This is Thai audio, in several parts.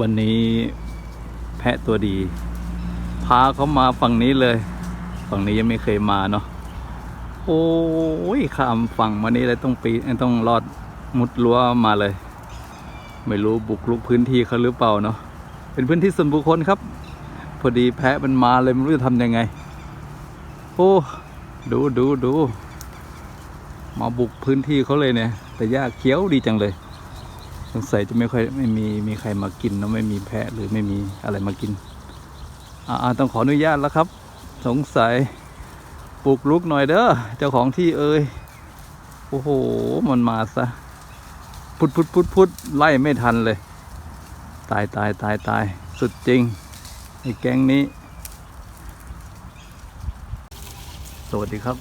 วันนี้แพะตัวดี พาเขามาฝั่งนี้เลย ฝั่งนี้ยังไม่เคยมาเนาะโอ้ยข้ามฝั่งมานี่เลยต้องปีนต้องลอดมุดรั้วมาเลย ไม่รู้บุกลุกพื้นที่เขาหรือเปล่าเนาะเป็นพื้นที่ส่วนบุคคลครับ พอดีแพะมันมาเลยไม่รู้จะทำยังไง โอ้ดูดูดูมาบุกพื้นที่เขาเลยเนี่ย แต่หญ้าเขียวดีจังเลย สงสัยจะไม่ค่อยไม่มีมีใครมากินนะไม่มีแพะหรือไม่มีอะไรมากิน อ่าต้องขออนุญาตแล้วครับ สงสัยปลุกลุกหน่อยเด้อเจ้าของที่เอ่ยโอ้โหมันมาซะพุดพุดพุดพุดไล่ไม่ทันเลย ตายตายตายตายสุดจริงไอ้แก๊งนี้ สวัสดีครับ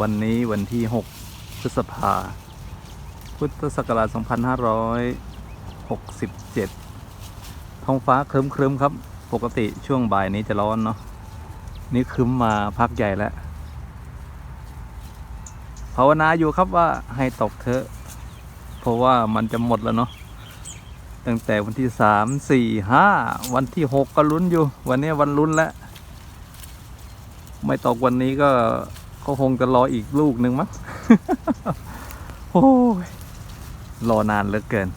วันนี้วันที่ 6 พฤษภาพุทธศักราช 67 ท้องฟ้าครึ้มครึ้มครับ ปกติช่วงบ่ายนี้จะร้อนเนาะนี่ครึ้มมาพักใหญ่แล้วภาวนาอยู่ครับว่าให้ตกเถอะ เพราะว่ามันจะหมดแล้วเนาะตั้งแต่วันที่สามสี่ห้าวันที่หกก็ลุ้นอยู่ วันนี้วันลุ้นแล้ว ไม่ตกวันนี้ก็ก็คงจะรออีกลูกหนึ่งมั้งโอ้ยรอนานเหลือเกิน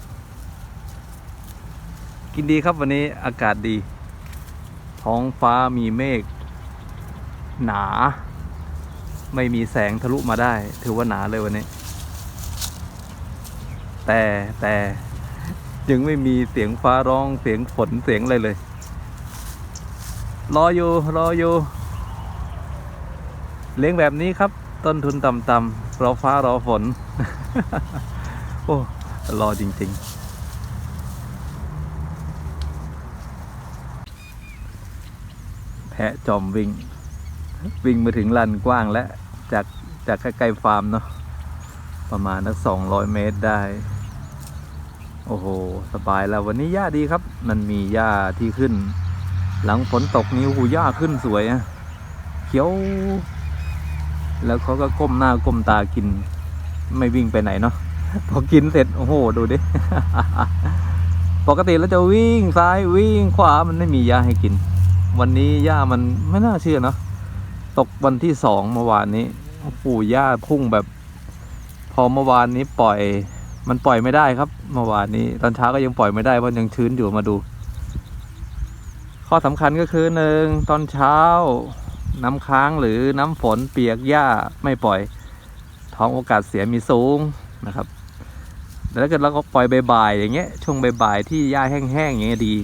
กินดีครับวันนี้อากาศดี ท้องฟ้ามีเมฆหนา ไม่มีแสงทะลุมาได้ ถือว่าหนาเลยวันนี้ แต่แต่ยังไม่มีเสียงฟ้าร้องเสียงฝนเสียงอะไรเลย รออยู่รออยู่เลี้ยงแบบนี้ครับ ต้นทุนต่ำๆรอฟ้ารอฝน โอ้รอจริง ๆ แพะจอมวิ่ง วิ่งมาถึงลานกว้างแล้วจากจากใกล้ๆฟาร์มเนาะประมาณนักสองร้อยเมตรได้ โอ้โห สบายแล้ววันนี้หญ้าดีครับ มันมีหญ้าที่ขึ้น หลังฝนตกนี้โอ้โหหญ้าขึ้นสวยอะเขียว แล้วเขาก็ก้มหน้าก้มตากิน ไม่วิ่งไปไหนเนาะพอกินเสร็จโอ้โหดูดิ ปกติแล้วจะวิ่งซ้ายวิ่งขวามันไม่มีหญ้าให้กิน วันนี้หญ้ามันไม่น่าเชื่อเนาะตกวันที่สองเมื่อวานนี้โอ้โหญ้าพุ่งแบบ พอเมื่อวานนี้ปล่อย มันปล่อยไม่ได้ครับ เมื่อวานนี้ ตอนเช้าก็ยังปล่อยไม่ได้เพราะยังชื้นอยู่มาดู ข้อสำคัญก็คือหนึ่งตอนเช้า น้ำค้างหรือน้ำฝนเปียกหญ้าไม่ปล่อย ท้องโอกาสเสียมีสูงนะครับแต่ถ้าเกิดเราก็ปล่อยบ่ายๆอย่างเงี้ยช่วงบ่ายๆที่หญ้าแห้งๆอย่างเงี้ยดี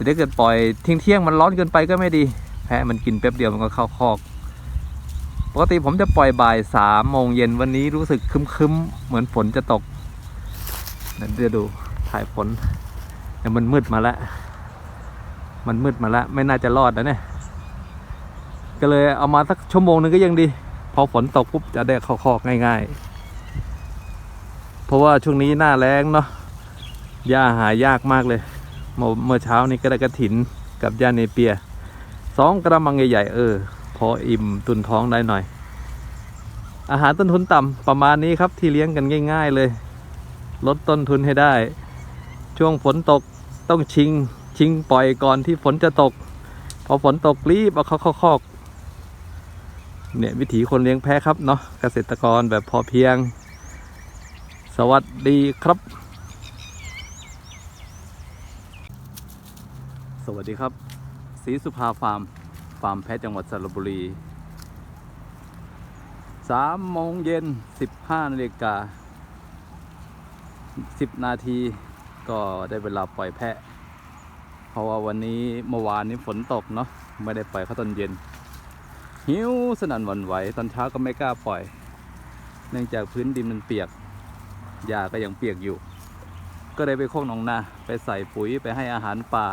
แต่ถ้าเกิดปล่อยทิ้งเที่ยงมันร้อนเกินไปก็ไม่ดี แพะมันกินแป๊บเดียวมันก็เข้าคอก ปกติผมจะปล่อยบ่ายสามโมงเย็นวันนี้รู้สึกคึมๆ เหมือนฝนจะตกนั่นจะดูถ่ายฝนแต่มันมืดมาแล้ว มันมืดมาแล้ว ไม่น่าจะรอดนะเนี่ย ก็เลยเอามาสักชั่วโมงนึงก็ยังดี พอฝนตกปุ๊บจะได้เข้าคอกง่ายๆ เพราะว่าช่วงนี้หน้าแล้งเนาะหญ้าหายากมากเลย เมื่อเมื่อเช้านี้ก็ได้กระถินกับหญ้าเนเปียสองกระมังใหญ่ๆเออ พออิ่มตุนท้องได้หน่อย อาหารต้นทุนต่ำประมาณนี้ครับที่เลี้ยงกันง่าย ๆเลย ลดต้นทุนให้ได้ ช่วงฝนตกต้องชิง ชิงปล่อยก่อนที่ฝนจะตก พอฝนตกรีบเอาเข้าเข้าคอกเนี่ยวิถีคนเลี้ยงแพะครับเนาะเกษตรกรแบบพอเพียง สวัสดีครับ วัสดีครับศรีสุภาฟาร์ม ฟาร์มแพะจังหวัดสระบุรีสามโมงเย็นสิบห้านาฬิกาสิบนาทีก็ได้เวลาปล่อยแพะ เพราะว่าวันนี้เมื่อวานนี้ฝนตกเนาะไม่ได้ปล่อยเขาตอนเย็น หิวสนั่นหวันไหวตอนเช้าก็ไม่กล้าปล่อย เนื่องจากพื้นดินมันเปียกหญ้าก็ยังเปียกอยู่ ก็เลยไปโคกหนองนา ไปใส่ปุ๋ยไปให้อาหารปลา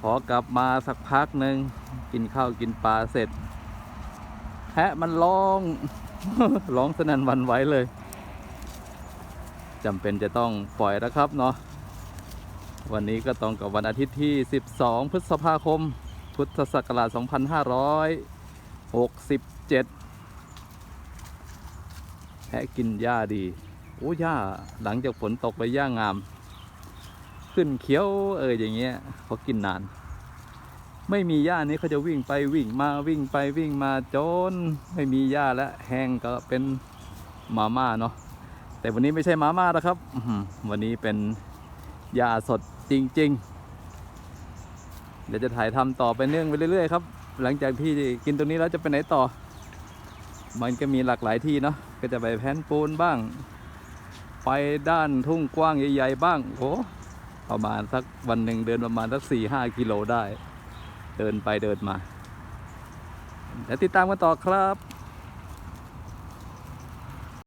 พอกลับมาสักพักหนึ่งกินข้าวกินปลาเสร็จแพะมันร้องร้องสนั่นวันไหวเลยจำเป็นจะต้องปล่อยแล้วครับเนาะวันนี้ก็ตรงกับวันอาทิตย์ที่ 12 พฤษภาคม พุทธศักราช 2567 แพะกินหญ้าดี โอ้หญ้าหลังจากฝนตกไปหญ้างาม ขึ้นเขียวเอออย่างเงี้ยเขากินนาน ไม่มีหญ้านี้เขาจะวิ่งไปวิ่งมาวิ่งไปวิ่งมาจนไม่มีหญ้าแล้วแห้งก็เป็นมาม่าเนาะแต่วันนี้ไม่ใช่มาม่าแล้วครับวันนี้เป็นหญ้าสดจริง ๆ เดี๋ยวจะถ่ายทำต่อไปเนื่องไปเรื่อยๆครับหลังจากที่กินตรงนี้แล้วจะไปไหนต่อ มันก็มีหลากหลายที่เนาะก็จะไปแพนปูนบ้าง ไปด้านทุ่งกว้างใหญ่ ๆ บ้างโอ้ ประมาณสักวันหนึ่งเดินประมาณสักสี่ห้ากิโลได้ เดินไปเดินมาแล้วติดตามกันต่อครับ